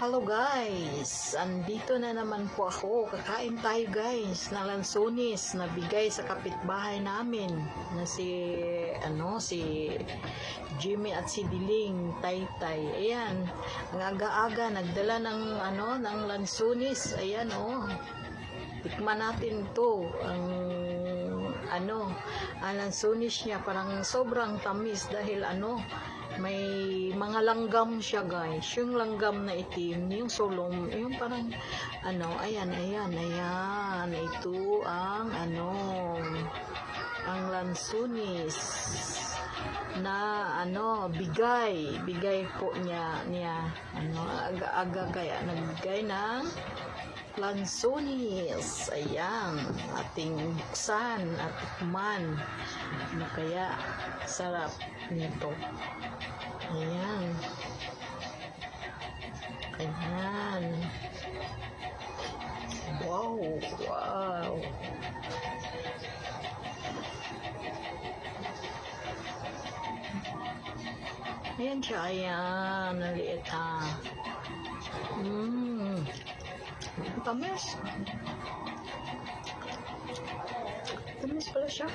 Hello guys! Andito na naman po ako. Kakain tayo guys ng lansunis na bigay sa kapitbahay namin na si ano si Jimmy at si Diling Taytay. Ayan, ang aga-aga nagdala ng ano ng lansunis. Ayan oh. Tikman natin to ang ano ang lansunis niya parang sobrang tamis dahil ano may mga langgam siya guys. Yung langgam na itim yung sulong yung parang ano ayan ayan ayan. Ito ang ano ang lansunis na ano bigay. Bigay po niya niya ano aga-aga kaya nagbigay ng lansunis. Ayan ating buksan at tikman. Ano kaya sarap nito. Ayan. Ayan. Wow wow ayan siya ayan naliit ha mmm tamis tamis pala siya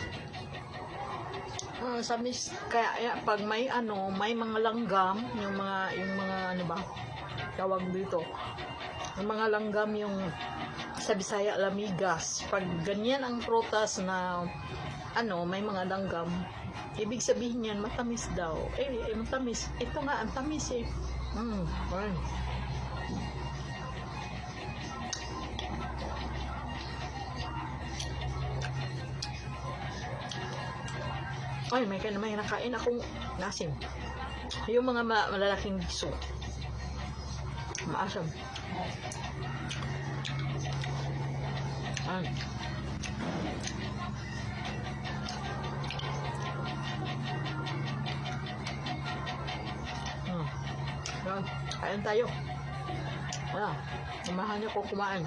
Ah, samis kaya ya, pag may ano, may mga langgam, yung mga yung mga ano ba? Tawag dito. Yung mga langgam yung sa Bisaya lamigas. Pag ganyan ang prutas na ano, may mga langgam, ibig sabihin yan matamis daw. Eh, eh matamis. Ito nga ang tamis eh. Mm, ay. Ay, may, may nakain akong nasim. Yung mga ma- malalaking biso. Maasam. Ay. Hmm. Yan. Kain tayo. Wala. Umahan niyo ko kumain.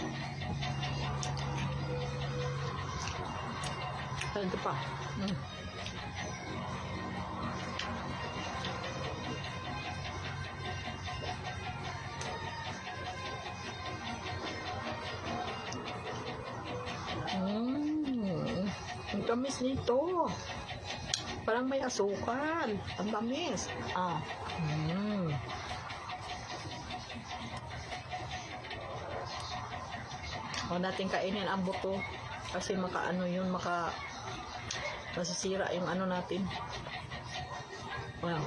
Kain ka pa. Hmm. Tamis nito. Parang may asukal. Ang tamis. Ah. Mm. Huwag natin kainin ang buto. Kasi maka ano yun, maka masisira yung ano natin. Wow.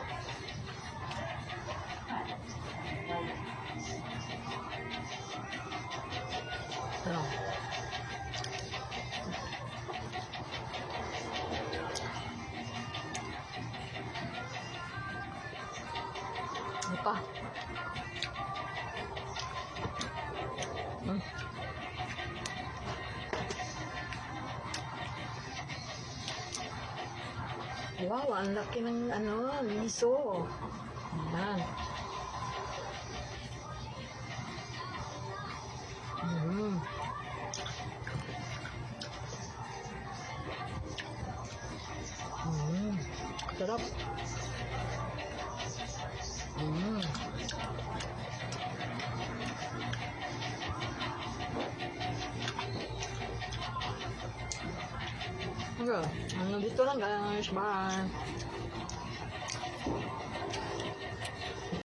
Ano? Pa? Wow, ang laki ng ano, liso. Ayan. Mm. Mm. Sarap. Ano dito lang guys. Bye.